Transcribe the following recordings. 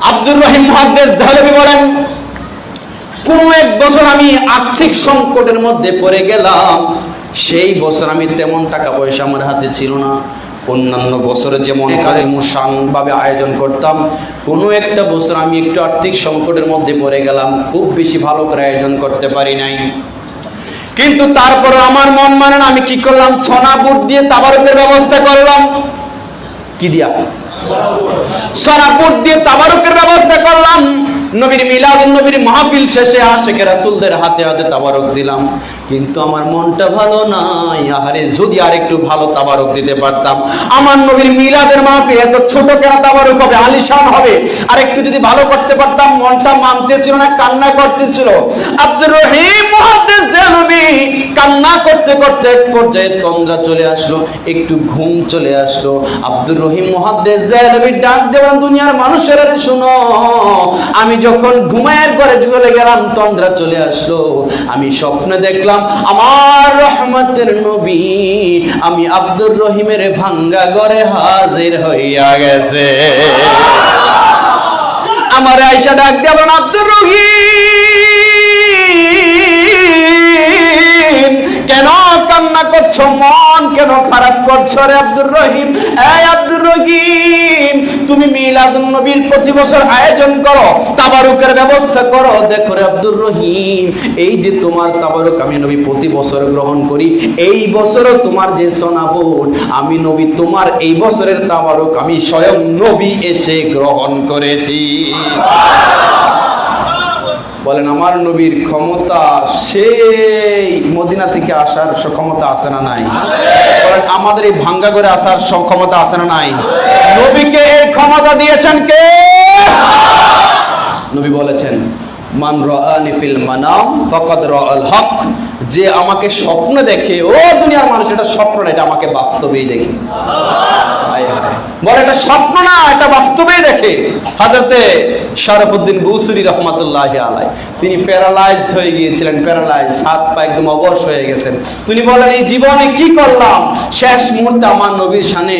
আব্দুর রহিম মহাদ্দেশ দেহলবি বলেন কোন এক বছর আমি আর্থিক সংকটের মধ্যে পড়ে গেলাম। সেই বছর আমি তেমন টাকা পয়সা আমার হাতে ছিল না। অন্যান্য বছরে যেমন কালিমুসান ভাবে আয়োজন করতাম কোনো একটা বছর আমি একটু আর্থিক সংকটের মধ্যে পড়ে গেলাম। খুব বেশি ভালো করে আয়োজন করতে পারি নাই। কিন্তু তারপরে আমার মন মানে না, আমি কি করলাম? ছনা বুট দিয়ে তাবারকের ব্যবস্থা করলাম। কি দিয়া? সরাপুর দিয়ে তাবারুকের ব্যবস্থা করলাম। নবীর মিলাদ নবীর মাহফিল শেষে আশেকে রাসূলদের হাতে হাতে তাবারক দিলাম। কিন্তু আমার মনটা ভালো নাই। আহারে, যদি আর একটু ভালো তাবারক দিতে পারতাম। আমার নবীর মিলাদের মাহফিল এত ছোট কেন তাবারক হবে? আলিশান হবে। আর একটু যদি ভালো করতে পারতাম, মনটা মানতেছিল না, কান্না করতেছিল। আব্দুর রহিম মুহাদ্দিস দেনবী কান্না করতে করতে এক পর্যায়ে তন্দ্রা চলে আসলো, একটু ঘুম চলে আসলো। আব্দুর রহিম মুহাদ্দিস দেনবী ডাক দেওয়ান দুনিয়ার মানুষেরা শুনো। আমি যখন ঘুমায়ের পরে চলে গেলাম, তন্দ্রা চলে আসলো। আমি স্বপ্নে দেখলাম, আমার রহমতের নবী, আমি আব্দুর রহিমের ভাঙ্গা ঘরে হাজির হইয়া গেছে। আমার আয়সা ডাক দেবেন আব্দুর রহিম! কান্না করছ, মন কেন খারাপ করছ রে আব্দুর রহিম? এই আব্দুর রহিম, তুমি মিলাদুন নবীর প্রতি বছর আয়োজন করো, তাবারুকের ব্যবস্থা করো। দেখো রে আব্দুর রহিম, এই যে তোমার তাবারুক আমি নবী প্রতি বছর গ্রহণ করি, এই বছরও তোমার যে সোনাবোন আমি নবী তোমার এই বছরের তাবারুক আমি স্বয়ং নবী এসে গ্রহণ করেছি। বলেন আমার নবীর ক্ষমতা সেই মদিনা থেকে আসার সক্ষমতা ক্ষমতা আছে না নাই? বলেন আমাদের এই ভাঙ্গা করে আসার সক্ষমতা ক্ষমতা আছে না নাই? নবীকে এই ক্ষমতা দিয়েছেন কে? নবী বলেছেন যে আমাকে স্বপ্ন দেখে, ও দুনিয়ার মানুষ, এটা স্বপ্ন না, এটা আমাকে বাস্তবেই দেখে। এটা স্বপ্ন না, এটা বাস্তবেই দেখে। শরফুদ্দিন বুসুরি রহমাতুল্লাহ আলাই তিনি প্যারালাইজ হয়ে গিয়েছিলেন প্যারালাইজ হাত পা একদম অবশ হয়ে গেছেন তিনি বলেন, এই জীবনে কি করলাম? শেষ মুহূর্তে আমার নবীর সামনে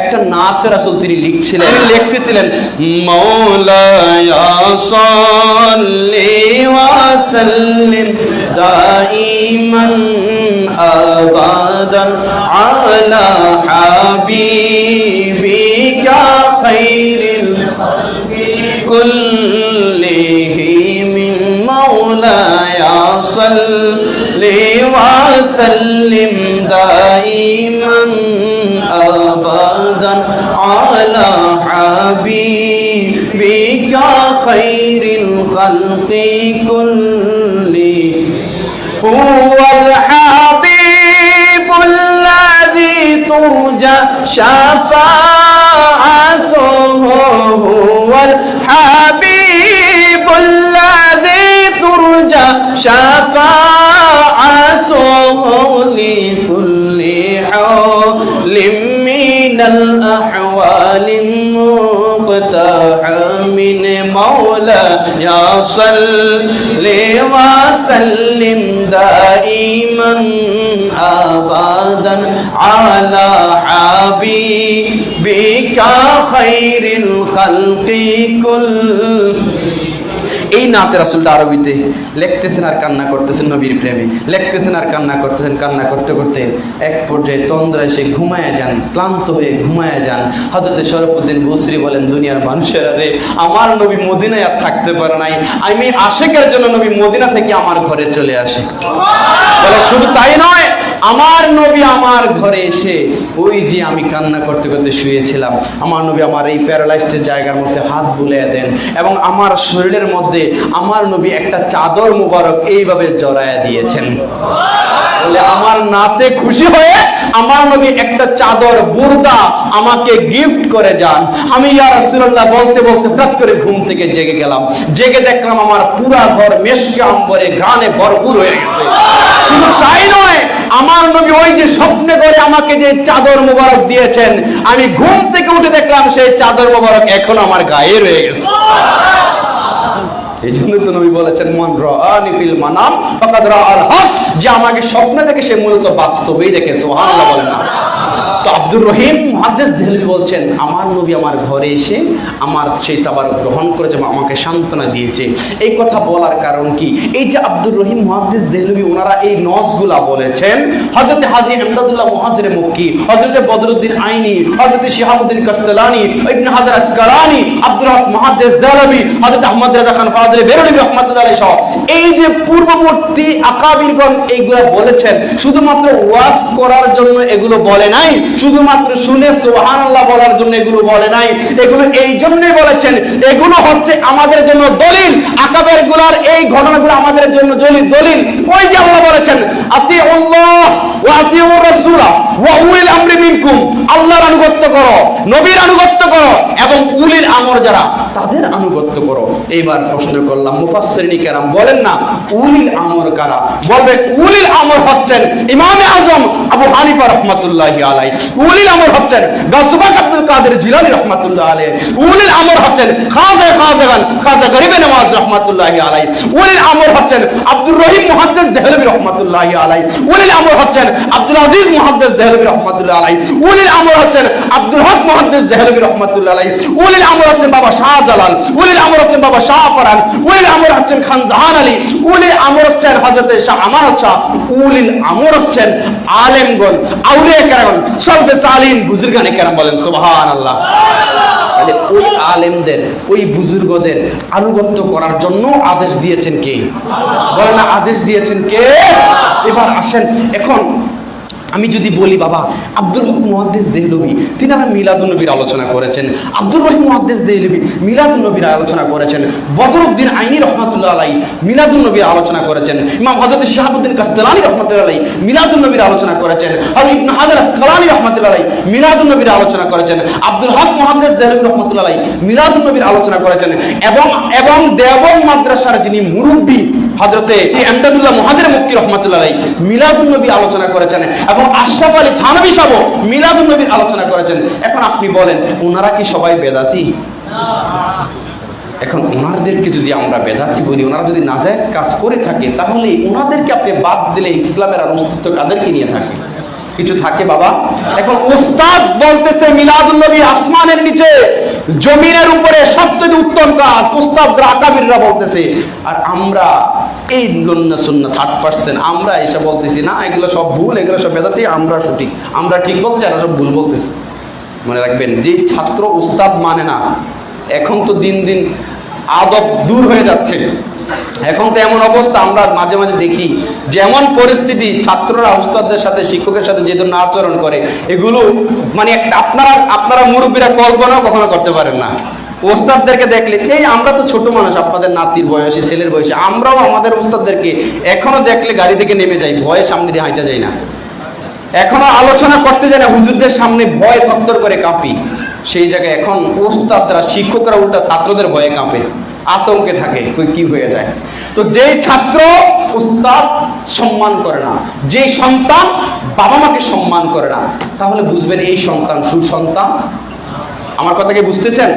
একটা নাচ রাসূল তিনি লিখছিলেন লিখতেছিলেন صلي وسلم دائما أبدا على حبيبك خير الخلق كله من مولاي. صلي وسلم دائما أبدا على حبيبك خير الخلق كلهم هو الحبيب الذي ترجى شفاعته هو الحبيب الذي ترجى شفاعته يا صل وسلم دائما أبدا على حبيبك خير الخلق كل এই নাতে রাসুলটা আরবিতে লিখতেছেন আর কান্না করতেছেন নবীর প্রেমে। লিখতেছেন আর কান্না করতেছেন, কান্না করতে করতে এক পর্যায়ে তন্দ্রা এসে ঘুমায়া যান, ক্লান্ত হয়ে ঘুমায়া যান। হজরতে শরফুদ্দিন বসরি বলেন, দুনিয়ার মানুষেরা রে, আমার নবী মদিনায় আর থাকতে পারে নাই। আমি আশেকের জন্য নবী মদিনা থেকে আমার ঘরে চলে আসে। বলে, শুধু তাই নয় আমার নবী আমার ঘরে এসে, ওই যে আমি কান্না করতে করতে শুয়েছিলাম, আমার নবী আমার এই প্যারালাইজড জায়গার মধ্যে হাত বুলিয়ে দেন এবং আমার শরীরের মধ্যে আমার নবী একটা চাদর মুবারক এইভাবে জড়ায়া দিয়েছেন। আমার নাতে খুশি হয়ে আমার নবী একটা চাদর, বুরদা আমাকে গিফট করে যান। আমি ইয়া রাসূলুল্লাহ বলতে বলতে হঠাৎ করে ঘুম থেকে জেগে গেলাম। জেগে দেখলাম আমার পুরা ঘর মেশকে আম্বরে গানে ভরপুর হয়ে গেছে। শুধু তাই নয় আমার নবী ওই যে স্বপ্নে করে আমাকে যে চাদর মোবারক দিয়েছেন, আমি ঘুম থেকে উঠে দেখলাম সেই চাদর মোবারক এখন আমার গায়ে রয়ে গেছে। এই জন্য তো নবী বলেছেন, মন রানি ফিল মানাম যে আমাকে স্বপ্ন দেখে সে মূলত বাস্তবেই দেখে সোহান বলেন না। তো আব্দুর রহিম মহাদ্দেস দেহলভি বলছেন, আমার নবী আমার ঘরে এসে আমার সেই তাবার গ্রহণ করেছে বা আমাকে সান্ত্বনা দিয়েছে। এই কথা বলার কারণ কি? এই যে আব্দুর রহিম মহাদ্দেস দেহলভি ওনারা এই নসগুলা বলেছেন হজরত হাজি এমদাদুল্লাহ মহাজরে মক্কি হজরত বদরুদ্দিন আইনি হজরত শিহাবুদ্দিন কাসলানি ইবনে হাজার আসকালানি, আব্দুর রহমান মহাদ্দেস দেহলভি হজরত আহমদ রাজা খান ফাজলে বেরোনি রহমতুল্লাহ সহ। এই যে পূর্ববর্তী আকাবিরগণ এইগুলো বলেছেন, শুধুমাত্র ওয়াজ করার জন্য এগুলো বলে নাই শুধুমাত্র শুনে সোহান আল্লাহ বলার জন্য এগুলো বলে নাই। এগুলো এই জন্যই বলেছেন, এগুলো হচ্ছে আমাদের জন্য দলিল। আকাবেরগুলার এই ঘটনাগুলো আমাদের জন্য দলিল দলিল। ওই যে আল্লাহ বলেছেন আপনি অল্লাহ ওয়া আতি রাসূলা আমরি মিনকুম। আল্লাহর আনুগত্য করো, নবীর আনুগত্য করো এবং উলিল আমর যারা। তাদের আনুগত্য করো। এইবার প্রশ্ন করলাম, মুফাসসিরিন কেরাম বলেন না, উলিল আমর কারা? বলবে উলিল আমর হচ্ছেন ইমামে আজম আবু হানিফা রহমাতুল্লাহি আলাই উলিল আমর হচ্ছেন গাসবাক আব্দুল কাদের জিলানী রহমাতুল্লাহ আলাই উলিল আমর হচ্ছেন খাজা খাজাগান, খাজা গরিবে নওয়াজ রহমাতুল্লাহি আলাই উলিল আমর হচ্ছেন আব্দুর রহিম মুহাদ্দিস দেহলভী রহমাতুল্লাহি আলাই উলিল আমর হচ্ছেন আব্দুল আজিজ মুহাদ্দিস দেহলভী রহমাতুল্লাহ আলাই উলিল আমর হচ্ছেন আব্দুল হক মুহাদ্দিস দেহলভী রহমাতুল্লাহ আলাই উলিল আমর হচ্ছেন বাবা উলিল আমর হচ্ছেন বাবা শাহ উলিল আমর হচ্ছেন খান জাহান আলী, উলিল আমর হচ্ছেন শাহ শাহ, উলিল আমর হচ্ছেন আউলিয়া সালিন বুজুর্গানে কেরাম বলেন, সুবহানাল্লাহ। তাহলে ওই আলেমদের, ওই বুজুর্গদের আনুগত্য করার জন্য আদেশ দিয়েছেন কে? বলেন না, আদেশ দিয়েছেন কে? এবার আসেন, এখন আমি যদি বলি, বাবা আব্দুল হক মুহাদ্দিস দেহলভি তিনারা মিলাদুন্নবীর আলোচনা করেছেন। আব্দুল রহিম মুহাদ্দিস দেহলভি মিলাদুন্নবীর আলোচনা করেছেন। বদরুদ্দিন আইনি রহমাতুল্লাহ আলাই মিলাদুন্নবীর আলোচনা করেছেন। ইমাম হযরত শাহাবুদ্দিন কাস্তালানি রহমাতুল্লাহ আলাই মিলাদুন্নবীর আলোচনা করেছেন। হযরত ইবনে হাজার আসকালানি রহমাতুল্লাহ আলাই মিলাদুন্নবীর আলোচনা করেছেন। আব্দুল হক মুহাদ্দিস দেহলভি রহমাতুল্লাহ আলাই মিলাদুন্নবীর আলোচনা করেছেন। এবং এবং দেওবন্দ মাদ্রাসার যিনি মুরব্বী মুক্তি রহমতুল্লাহ মিলাদুল নবী আলোচনা করেছেন এবং আশরাফ আলী থানবী মিলাদুন্নবীর আলোচনা করেছেন। এখন আপনি বলেন, ওনারা কি সবাই বেদাতি? এখন ওনাদেরকে যদি আমরা বেদাতি বলি, ওনারা যদি নাজায়জ কাজ করে থাকে, তাহলে ওনাদেরকে আপনি বাদ দিলে ইসলামের আর অস্তিত্ব কাদেরকে নিয়ে থাকে? কিছু থাকে বাবা? এখন উস্তাদ বলতেছে মিলাদুল্নবী আসমানের নিচে, জমিনের উপরে সবচেয়ে উত্তম কাজ উস্তাদরা আকাবিররা বলতেছে, আর আমরা এই লন্না শূন্য থার্ড পার্সেন্ট আমরা এসে বলতেছি, না, এগুলো সব ভুল, এগুলো সব বেদাতি, আমরা সঠিক, আমরা ঠিক বলছি আর সব ভুল বলতেছি। মনে রাখবেন যে ছাত্র উস্তাদ মানে না, এখন তো দিন দিন আদব দূর হয়ে যাচ্ছে। এখন তো এমন অবস্থা, আমরা মাঝে মাঝে দেখি, যেমন পরিস্থিতি ছাত্ররা, উস্তাদদের সাথে, শিক্ষকের সাথে যে ধরনের আচরণ করে, এগুলো মানে একটা আপনারা আপনারা মুরব্বীরা কল্পনাও কখনো করতে পারেন না। ওস্তাদদেরকে দেখলে, এই আমরা তো ছোট মানুষ, আপনাদের নাতির বয়সী, ছেলের বয়সী, আমরাও আমাদের ওস্তাদদেরকে এখনও দেখলে গাড়ি থেকে নেমে যাই, ভয়ে সামনে দিয়ে হাঁটা যায় না। এখনও আলোচনা করতে যায় না, হুজুরদের সামনে ভয় থত্তর করে কাঁপি। সেই জায়গায় এখন ওস্তাদরা শিক্ষকরা উল্টা ছাত্রদের ভয়ে কাঁপে। আতঙ্কে থাকে কি হয়ে যায়? তো যেই ছাত্র উস্তাদ সম্মান করে না যে সন্তান বাবা মাকে সম্মান করে না, তাহলে বুঝবেন এই সন্তান সুসন্তান। আমার কথা কি বুঝতেছেন?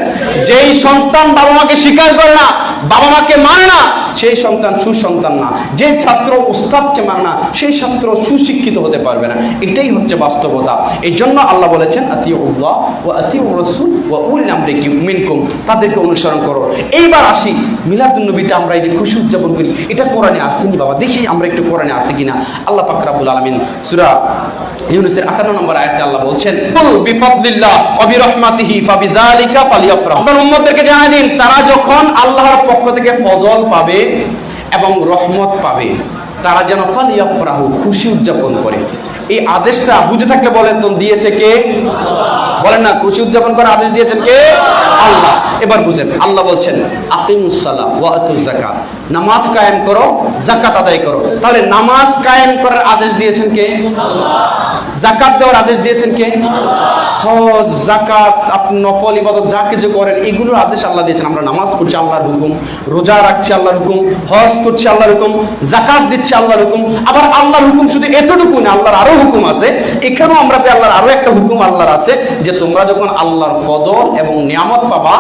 যেই সন্তান বাবা মাকে স্বীকার করে না বাবা মাকে মানে না। সেই সন্তান সুসন্তান না। যে ছাত্র উস্তাদকে মানে না, সেই ছাত্র সুশিক্ষিত হতে পারবে না। এটাই হচ্ছে বাস্তবতা। এই জন্য আল্লাহ বলেছেন আতি ও আতি রসুল ও উল আমরিকি মিনকুম। তাদেরকে অনুসরণ করো। এইবার আসি, মিলাদুন্নবীতে আমরা এই যে খুশি উদযাপন করি। এটা কোরআনে আসেনি বাবা। দেখি আমরা একটু কোরআনে আসে কিনা। আল্লাহ পাক রাব্বুল আলামিন সূরা ইউনুসের 58 নম্বর আয়াতে আল্লাহ বলছেন আপনার উম্মতদেরকে জানাই দিন, তারা যখন আল্লাহর পক্ষ থেকে ফজল পাবে এবং রহমত পাবে, তারা যেন ফালিয়াফরাহু, খুশি উদযাপন করে। এই আদেশটা বুঝে থাকলে বলেন দিয়েছে কে? বলেন না, খুশি উদযাপন করার আদেশ দিয়েছেন কে? আল্লাহ। এবার বুঝেন, আল্লাহ বলছেন আকিমুসসালাহ ওয়া আতুজ যাকাত নামাজ কায়েম করো, যাকাত আদায় করো। তাহলে নামাজ কায়েম করার আদেশ দিয়েছেন কে? জাকাত দেওয়ার আদেশ দিয়েছেন কে? হজ জাকাত আপনি নফল, ইবাদত, যা কিছু করেন আদেশ আল্লাহ দিয়েছেন। আমরা নামাজ আল্লাহর হুকুম, রোজা রাখছি আল্লাহর হুকুম, হজ করছি আল্লাহর হুকুম জাকাত দিচ্ছি আল্লাহর হুকুম। আবার আল্লাহর হুকুম শুধু এতটুকু না, আল্লাহর আরও হুকুম আছে। এখানেও আমরা আল্লাহর আরও একটা হুকুম আল্লাহর আছে, যে তোমরা যখন আল্লাহর ফদল এবং নিয়ামত পাবা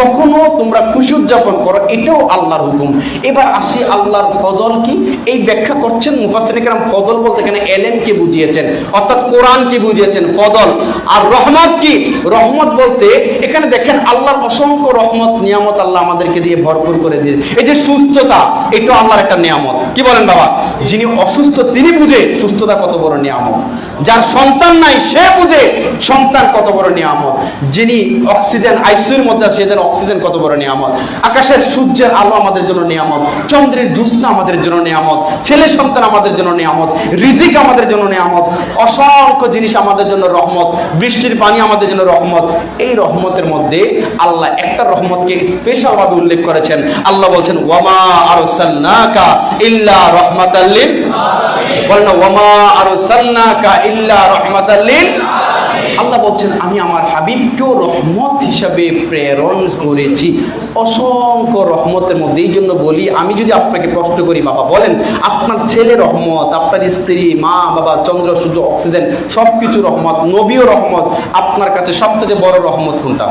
তখনও তোমরা খুশি উদযাপন করো, এটাও আল্লাহর হুকুম। এবার আসি আল্লাহর ফজল কি? এই ব্যাখ্যা করছেন মুফাসিরাম ফজল বলতে এখানে এলেম কে বুঝিয়েছেন? অর্থাৎ কোরআন কি বুঝিয়েছেন? ফজল। আর রহমত কি? রহমত বলতে এখানে দেখেন আল্লাহর অসংখ্য রহমত, নিয়ামত আল্লাহ আমাদেরকে দিয়ে ভরপুর করে দিয়ে এই যে সুস্থতা এটা আল্লাহর একটা নিয়ামত। কি বলেন বাবা? যিনি অসুস্থ, তিনি বুঝে সুস্থতা কত বড় নিয়ামত। যার সন্তান নাই, সে বুঝে সন্তান কত বড় নিয়ামত। যিনি অক্সিজেন আইসিউর মধ্যে আছে, এদের অক্সিজেন কত বড় নিয়ামত? আকাশের সূর্যের আলো আমাদের জন্য নিয়ামত, চন্দ্রের জ্যোৎস্না আমাদের জন্য নিয়ামত, ছেলে সন্তান আমাদের জন্য নিয়ামত, রিজিক আমাদের জন্য নিয়ামত, অসংখ্য জিনিস আমাদের জন্য রহমত, বৃষ্টির পানি আমাদের জন্য রহমত। এই রহমতের মধ্যে আল্লাহ একটা রহমতকে স্পেশাল ভাবে উল্লেখ করেছেন। আল্লাহ বলছেন, ওয়ামা আরসালনাকা ইল্লা রাহমাতাল লিল বলেন, ওয়ামা আরসালনাকা ইল্লা রাহমাতাল লিল আল্লাহ বলছেন, আমি আমার হাবিবকেও রহমত হিসাবে প্রেরণ করেছি। অসংখ্য রহমতের মধ্যে। এই জন্য বলি, আমি যদি আপনাকে প্রশ্ন করি, বাবা, বলেন, আপনার ছেলে রহমত, আপনার স্ত্রী, মা, বাবা, চন্দ্র, সূর্য, অক্সিজেন সব কিছু রহমত নবীয় রহমত, আপনার কাছে সবথেকে বড় রহমত কোনটা?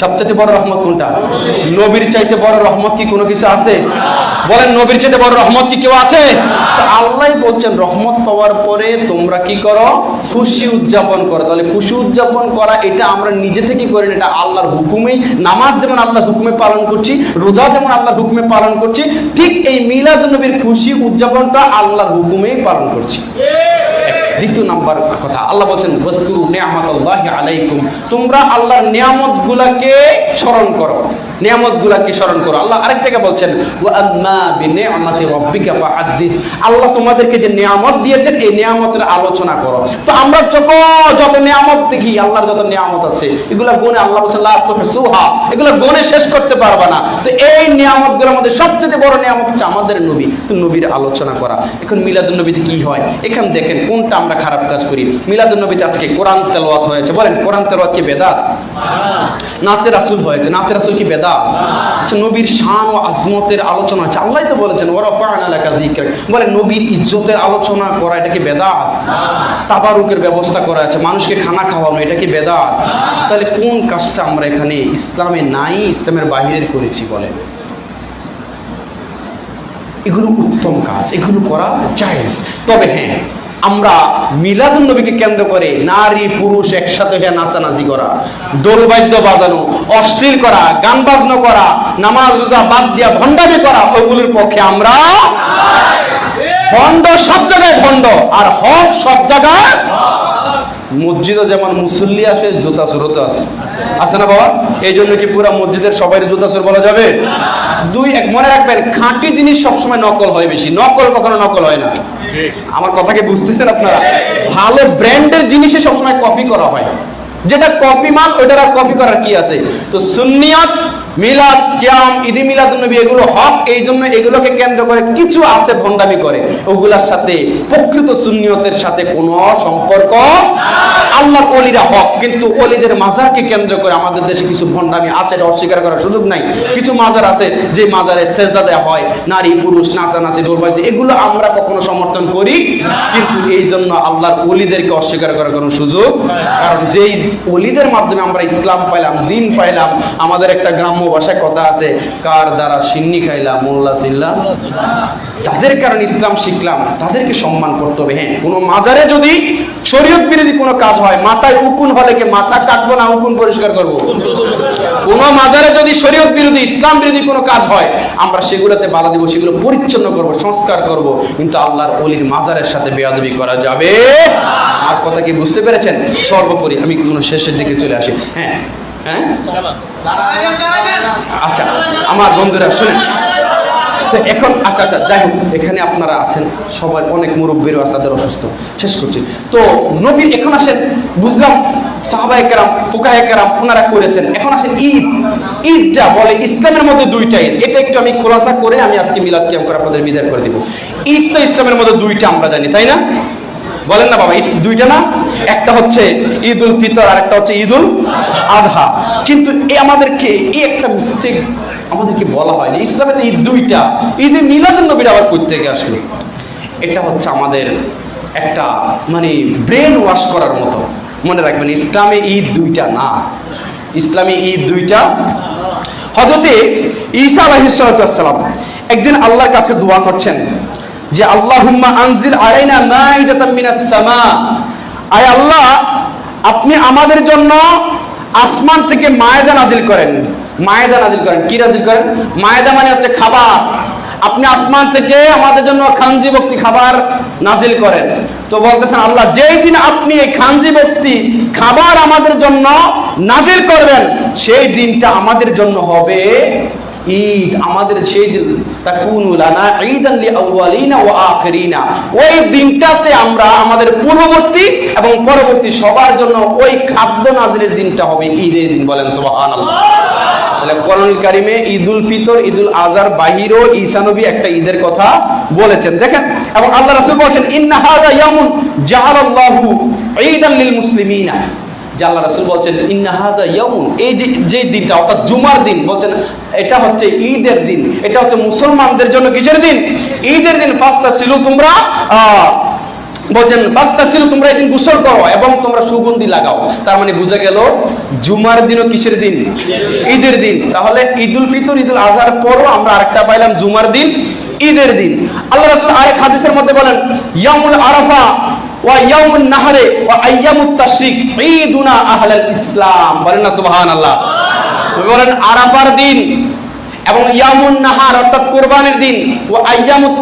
সবচেয়ে বড় রহমত কোনটা? নবীর চাইতে বড় রহমত কি কোনো কিছু আছে? বলেন, নবীর চাইতে বড় রহমত কি কেউ আছে? আল্লাহ বলছেন, রহমত পাওয়ার পরে তোমরা কি করো? খুশি উদযাপন করো। তাহলে খুশি উদযাপন করা, এটা আমরা নিজে থেকে করি না, এটা আল্লাহর হুকুমেই। নামাজ যেমন আল্লাহর হুকুমে পালন করছি, রোজা যেমন আল্লাহর হুকুমে পালন করছি, ঠিক এই মিলাদ নবীর খুশি উদযাপনটা আল্লাহর হুকুমেই পালন করছি। দ্বিতীয় নাম্বার কথা। আল্লাহ বলছেন নি'মাতাল্লাহি আলাইকুম। তোমরা আল্লাহর নিয়ামত স্মরণ করো। স্মরণ করো। আল্লাহ আরেক জায়গায় বলছেন আল্লাহ তোমাদেরকে যে নিয়ামত দিয়েছেন, এই নিয়ামতের আলোচনা করো। তো আমরা যত নিয়ামত দেখি, আল্লাহর যত নিয়ামত আছে, এগুলা গুণে আল্লাহ বলছেন এগুলা গুণে শেষ করতে পারবা না। তো এই মধ্যে সবচেয়ে বড় নিয়ামত হচ্ছে আমাদের নবী। তো নবীর আলোচনা করা। এখন মিলাদুন নবীতে কি হয়? এখানে দেখেন কোনটা আমরা খারাপ কাজ করি। মিলাদুন নবীতে আজকে কোরআন তেলাওয়াত হয়েছে। বলেন, কোরআন তেলাওয়াত কি বেদাত? নাতে রাসূল হয়েছে। নাতে রাসূল কি বেদাত? আচ্ছা নবীর শান ও আজমতের আলোচনা হচ্ছে আল্লাহ তো বলেছেন ওরা ফাআনা লাকা যিকর বলেন, নবীর ইজ্জতের আলোচনা করা, এটা কি বেদাত? তাবারুকের ব্যবস্থা করা আছে। মানুষকে খানা খাওয়ানো, এটা কি বেদাত? তাহলে কোন কাজটা আমরা এখানে ইসলামে নাই, ইসলামের বাহিরের করেছি বলেন? এগুলো উত্তম কাজ, এগুলো করা জায়েজ। তবে হ্যাঁ আমরা মিলাদুল নবীকে কেন্দ্র করে নারী, পুরুষ একসাথে হয়ে নাচানাচি করা, দোলবাদ্য বাজানো, অশ্লীল করা, গান বাজনা করা, নামাজ রোজা বাদ দিয়া ভণ্ডামি করা ওইগুলোর পক্ষে আমরা ভণ্ড, সব জায়গায় ভণ্ড, আর হক সব জায়গায় মসজিদে যেমন মুসল্লি আসে, জুতা সুরত আছে আছে না বাবা? এই জন্য কি পুরো মসজিদের সবাই জুতা সুর বলা যাবে? দুই এক মনে রাখবেন, খাঁটি জিনিস সবসময় নকল হয় বেশি। নকল কখনো নকল হয় না। আমার কথাকে বুঝতেছেন আপনারা? ভালো ব্র্যান্ডের জিনিসে সবসময় কপি করা হয়। যেটা কপি মাল, ওইটার আর কপি করার কি আছে? তো সুন্নিয়ত মিলাদ, কিয়াম ঈদি মিলাদ নবী এগুলো হক এই জন্য এগুলোকে কেন্দ্র করে কিছু আছে ভণ্ডামি করে। ওগুলার সাথে প্রকৃত সুন্নিয়তের সাথে কোনো সম্পর্ক আল্লাহ অলিরা হক, কিন্তু অলিদের মাজারকে কেন্দ্র করে আমাদের দেশে কিছু ভণ্ডামি আছে, এটা অস্বীকার করার সুযোগ নাই। কিছু মাজার আছে, যে মাজারে সেজদা দেওয়া হয়, নারী, পুরুষ, নাচানাচি ডোরবাইতে এগুলো আমরা কখনো সমর্থন করি কিন্তু এই জন্য আল্লাহর অলিদেরকে অস্বীকার করার কোনো সুযোগ কারণ যেই অলিদের মাধ্যমে আমরা ইসলাম পাইলাম, দিন পাইলাম, আমাদের একটা গ্রাম্য ভাষায় কথা আছে, কার দ্বারা সিন্নি খাইলাম মোল্লা সিল্লাম যাদের কারণে ইসলাম শিখলাম, তাদেরকে সম্মান করতে হবে। হ্যাঁ কোনো মাজারে যদি শরীয়ত বিরোধী কোনো কাজ হয়, মাথায় উকুন হলে কি মাথা কাটবো না উকুন পরিষ্কার করব? কোন মাজারে যদি শরীয়ত বিরোধী, ইসলাম বিরোধী কোনো কাজ হয়, আমরা সেগুলোতে বাধা দিব, সেগুলো পরিচ্ছন্ন করব, সংস্কার করব। কিন্তু আল্লাহর অলির মাজারের সাথে বেয়াদবি করা যাবে? আর কথা কি বুঝতে পেরেছেন? সর্বোপরি আমি কোনো শেষের দিকে চলে আসি। হ্যাঁ হ্যাঁ? আচ্ছা আমার বন্ধুরা, শুনেন। এখন আচ্ছা আচ্ছা যাই হোক, এখানে আপনারা আছেন। সবাই অনেক মুরব্বীরও আছে, তাদের অসুস্থ। শেষ করছি। তো নবীর এখন আসেন। বুঝলাম, সাহাবায়ে কেরাম ফুকাহে কেরাম, ওনারা করেছেন। এখন আসেন ঈদ। ঈদটা বলে, ইসলামের মধ্যে দুইটা ঈদ। এটা একটু আমি খোলাসা করে আমি আজকে মিলাদ কিয়াম করে আপনাদের বিদায় করে দিব। ঈদ তো ইসলামের মধ্যে দুইটা, আমরা জানি, তাই না? বলেন না বাবা, ঈদ দুইটা না? একটা হচ্ছে ঈদ উল ফিতর আর একটা হচ্ছে ঈদ উল আধা। কিন্তু এই আমাদেরকে এই একটা মিস্টেক আমাদেরকে বলা হয় যে ইসলামে ঈদ দুইটা। ঈদে মিলাদুল নবীর আবার কই থেকে আসলো। এটা হচ্ছে আমাদের একটা মানে ব্রেন ওয়াশ করার মতো। মনে রাখবেন, ইসলামে ঈদ দুইটা না। ইসলামী ঈদ দুইটা। হজরতে ঈসা আলাহিসাল্লাম একদিন আল্লাহর কাছে দোয়া করছেন যে, আল্লাহুম্মা আনজিল আলাইনা মাইদাতাম মিনাস সামা। আয় আল্লাহ, আপনি আমাদের জন্য আসমান থেকে মায়েদা নাজিল করেন। মায়েদা নাজিল করেন। কি নাজিল করেন? মায়েদা মানে হচ্ছে খাবার। আপনি আসমান থেকে আমাদের জন্য খানজি ভক্তি খাবার নাজিল করেন। তো বলতেছেন, আল্লাহ, যেই দিন আপনি এই খানজি ভক্তি খাবার আমাদের জন্য নাজিল করবেন, সেই দিনটা আমাদের জন্য হবে ঈদ, আমাদের সেই দিন, তাকুনু লানা ঈদান লিআউয়ালিনা ওয়া আখিরিনা। ওই দিনটাতে আমরা আমাদের পূর্ববর্তী এবং পরবর্তী সবার জন্য ওই খাদ্য দিনটা হবে ঈদের দিন বলেন, সুবহানাল্লাহ। তাহলে কোরআন কারিমে ঈদুল ফিতর, ঈদুল আজহার, বাহিরও ঈসা একটা ঈদের কথা বলেছেন। দেখেন, এবং আল্লাহ রাসূল বলেছেন, ইন্না হাযা ইয়াউমুন জাআলাল্লাহু ঈদান লিল মুসলিমিনা। যে রাসূল বলছেন, ইন্না হাযা এই যে যে দিনটা, অর্থাৎ জুমার দিন, বলছেন, এটা হচ্ছে ঈদের দিন, এটা হচ্ছে মুসলমানদের জন্য কিসের দিন? ঈদের দিন ফাত্তা ছিল তোমরা বলছেন বাক্তা ছিল তোমরা এই দিন গোসল করো এবং তোমরা সুগন্ধি লাগাও তার মানে বোঝা গেল, জুমার দিনও কিসের দিন? ঈদের দিন। তাহলে ঈদুল ফিতর, ঈদুল আজহার পরও আমরা আরেকটা পাইলাম, জুমার দিন, ঈদের দিন। আল্লাহ রাসূল আরেক হাদিসের মধ্যে বলেন ইয়ামুল আরাফা নাহরে ওয়া আইয়ামুত তাশরিক ঈদুনা আহলাল ইসলাম। বলেন না সুবহানাল্লাহ। বলেন আরাফার দিন এবং ইয়ামুন নাহার অর্থাৎ কোরবানির দিন ও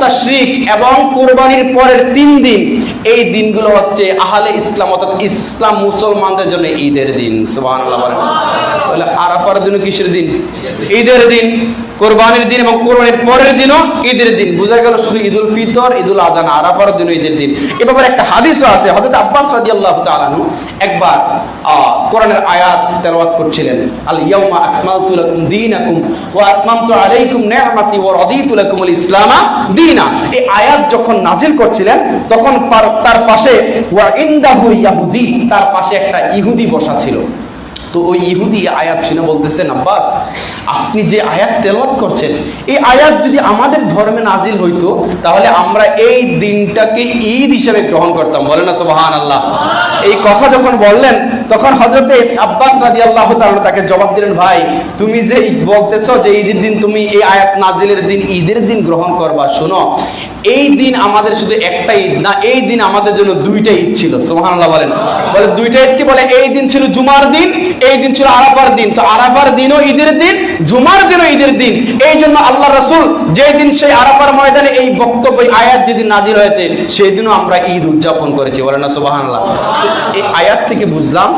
তাশরিক এবং কোরবানির পরের তিন দিন। এই দিনগুলো হচ্ছে আহলে ইসলাম অর্থাৎ ইসলাম মুসলমানদের জন্য ঈদের দিন। সুবহানাল্লাহ বলেন। তাহলে আরাফার দিনও কিসের দিন। ঈদের দিন। কোরবানির দিন এবং কোরবানির পরের দিনও ঈদের দিন। বোঝা গেল শুধু ঈদুল ফিতর, ঈদুল আজান আরাফার দিনও ঈদের দিন। এ ব্যাপারে একটা হাদিসও আছে। হযরত আব্বাস রাদিয়াল্লাহু তাআলা আনহু একবার কোরআনের আয়াত তেলাওয়াত করছিলেন। আল ইয়াউমা আকমালতু লাকুম দীনাকুম ওয়া আতমামতু আলাইকুম নি'মাতি ওয়া রাদিতু লাকুমুল ইসলামা দীনা। এই আয়াত যখন নাজিল করছিলেন, তখন তার পাশে ওয়া ইয়াহুদি, তার পাশে একটা ইহুদি বসা ছিল। তো ওই ইহুদি আয়াত শুনে বলতেছেন আব্বাস আপনি যে আয়াত তেলাওয়াত করছেন, এই আয়াত যদি আমাদের ধর্মে নাজিল হইতো, তাহলে আমরা এই দিনটাকে ঈদ হিসেবে গ্রহণ করতাম। বলেন না আল্লাহ এই কথা যখন বললেন তখন হজরতে আব্বাস রাজি আল্লাহ তাকে জবাব দিলেন, ভাই, তুমি যে বলতেছো যে ঈদের দিন তুমি এই আয়াত নাজিলের দিন, ঈদের দিন গ্রহণ করবা, শোনো, এই দিন আমাদের শুধু একটা ঈদ না, এই দিন আমাদের জন্য দুইটা ঈদ ছিল। সুবহানাল্লাহ বলেন। বলে, দুইটা ঈদ কি? বলে, এই দিন ছিল জুমার দিন, এই দিন ছিল আরাফার দিন। তো আরাফার দিনও ঈদের দিন, জুমার দিনও ঈদের দিন। এই জন্য আল্লাহ রসুল যেই দিন সেই আরাফার ময়দানে এই বক্তব্য আয়াত যেদিন নাজির হয়েছে, সেই দিনও আমরা ঈদ উদযাপন করেছি। বলেন না সুবহানাল্লাহ? এই আয়াত থেকে বুঝলাম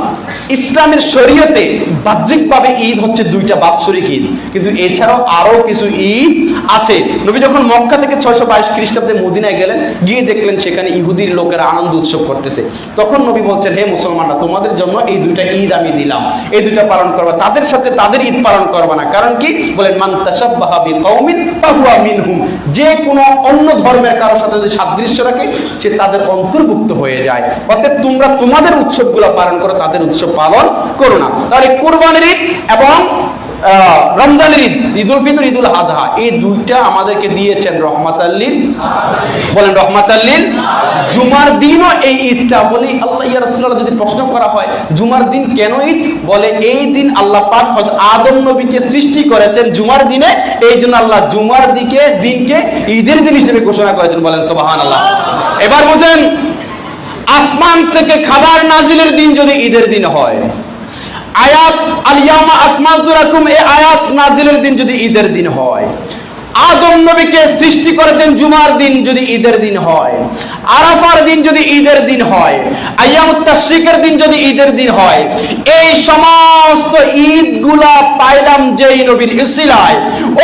ইসলামের শরীয়তে বাহ্যিকভাবে ঈদ হচ্ছে দুইটা বাৎসরিক ঈদ। কিন্তু এছাড়াও আরও কিছু ঈদ আছে। নবী যখন মক্কা থেকে ছয়শো বাইশ খ্রিস্টাব্দে মদিনায় গেলেন, গিয়ে দেখলেন সেখানে ইহুদির লোকেরা আনন্দ উৎসব করতেছে। তখন নবী বলছেন, হে মুসলমানরা, তোমাদের জন্য এই দুইটা ঈদ আমি দিলাম। এই দুইটা পালন করবা, তাদের সাথে তাদের ঈদ পালন করবা না। কারণ কি? বলেন, মান তাসাব্বাহা বিকওমিন ফাহুয়া মিনহুম। যে কোনো অন্য ধর্মের কারোর সাথে যদি সাদৃশ্য রাখে, সে তাদের অন্তর্ভুক্ত হয়ে যায়। অর্থাৎ তোমরা তোমাদের উৎসবগুলো পালন করো, তাদের উৎসব পালন করো না। তাহলে কুরবানির ঈদ এবং রমজানের ঈদ, ঈদুল ফিতর, ঈদুল আজহা এই দুইটা আমাদেরকে দিয়েছেন রহমাত আল্লিল বলেন রহমাত আল্লিল জুমার দিনও এই ঈদটা। বলি, আল্লাহ, ইয়া রাসূলুল্লাহ, যদি প্রশ্ন করা হয়, জুমার দিন কেন ঈদ? বলে, এই দিন আল্লাহ পাক হযরত আদম নবীকে সৃষ্টি করেছেন জুমার দিনে। এই জন্য আল্লাহ জুমার দিকে, দিনকে ঈদের দিন হিসেবে ঘোষণা করেছেন। বলেন সুবহানাল্লাহ। এবার বুঝেন, আসমান থেকে খাবার নাজিলের দিন যদি ঈদের দিন হয় আয়াত আলিয়ামা আকমালতু লাকুম, এই আয়াত নাজিলের দিন যদি ঈদের দিন হয়। আদম নবীকে সৃষ্টি করেছেন জুমার দিন যদি ঈদের দিন হয়। আরাফার দিন যদি ঈদের দিন হয়। আয়ামুত তাশরিকের দিন যদি ঈদের দিন হয়। এই সমস্ত ঈদগুলা পাইলাম যেই নবীর ইসিলায়।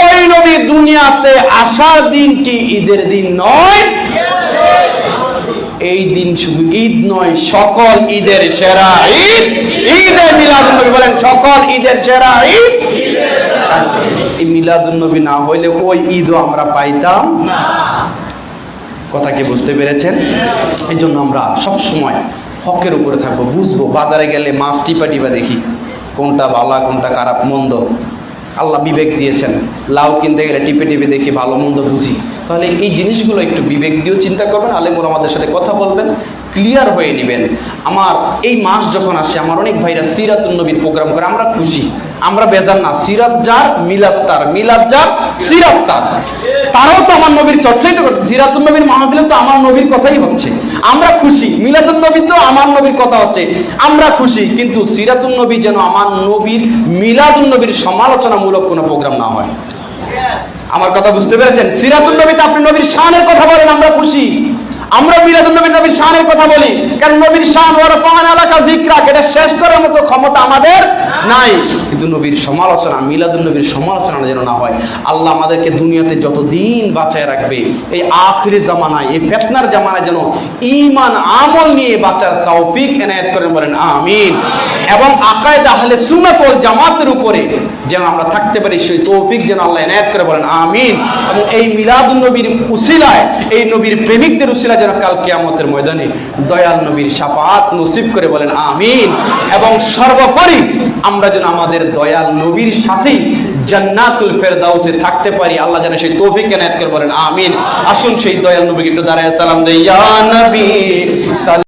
ওই নবী দুনিয়াতে আসার দিন কি ঈদের দিন নয়? এই দিন শুধু ঈদ নয়, সকল ঈদের সেরা ঈদ। ঈদে মিলাদুন নবী বলেন, সকল ঈদের সেরা ঈদ। এই মিলাদুন নবী না হইলে ওই ঈদও আমরা পাইতাম কথা কি বুঝতে পেরেছেন? এই জন্য আমরা সব সময় হকের উপরে থাকব, বুঝব। বাজারে গেলে মাছ টিপা টিপা দেখি, কোনটা ভালো কোনটা খারাপ, মন্দ। আল্লাহ বিবেক দিয়েছেন। লাউ কিনতে গেলে টিপে টিপে দেখি ভালো মন্দ বুঝি। তাহলে এই জিনিসগুলো একটু বিবেক দিয়েও চিন্তা করবেন আলেমুর আমাদের সাথে কথা বলবেন ক্লিয়ার হয়ে নেবেন। আমার এই মাস যখন আসে, আমার অনেক ভাইরা সিরাত নবীর প্রোগ্রাম করে, আমরা খুশি। আমরা বেজান না, সিরাত যার, মিলাদ তার। মিলাদ যার, সিরাত তার। তারাও তো আমার নবীর চর্চাই তো করছে সিরাতুল নবীর মাহফিলে তো আমার নবীর কথাই হচ্ছে। আমরা খুশি মিলাদুল নবী তো আমার নবীর কথা হচ্ছে, আমরা খুশি, কিন্তু সিরাতুল নবী যেন আমার নবীর মিলাদুল নবীর সমালোচনামূলক কোনো প্রোগ্রাম না হয়। আমার কথা বুঝতে পেরেছেন? সিরাতুল নবীতে আপনি নবীর শানের কথা বলেন, আমরা খুশি। আমরা মিলাদুল নবীর নবীর শানের কথা বলি। কারণ নবীর শান ওর পান এলাকা জিকরাক এটা শেষ করার মতো ক্ষমতা আমাদের নাই। কিন্তু নবীর সমালোচনা মিলাদুল নবীর সমালোচনা যেন না হয়। আল্লাহ আমাদেরকে দুনিয়াতে যত দিন বাঁচায় রাখবে, এই আখরি জামানায়, এই ফেতনার জামানায় যেন ইমান আমল নিয়ে বাঁচার তৌফিক এনায়েত করেন বলেন, আমিন। এবং আকায়দ আহলে সুন্নাত ওয়াল জামাতের উপরে যেন আমরা থাকতে পারি, সেই তৌফিক যেন আল্লাহ এনায়েত করে বলেন, আমিন। এবং এই মিলাদুল নবীর উসিলায়, এই নবীর প্রেমিকদের উসিলা যেন কাল কেয়ামতের ময়দানে দয়াল নবীর সাপাত নসিব করে বলেন, আমিন। এবং সর্বোপরি আমরা যেন আমাদের দয়াল নবীর সাথেই জান্নাতুল ফেরদাউসে থাকতে পারি। আল্লাহ যেন সেই তৌফিক এনায়েত করে বলেন, আমিন। আসুন সেই দয়াল নবীকে একটু দাঁড়ায় সালাম দেয় ইয়া নবী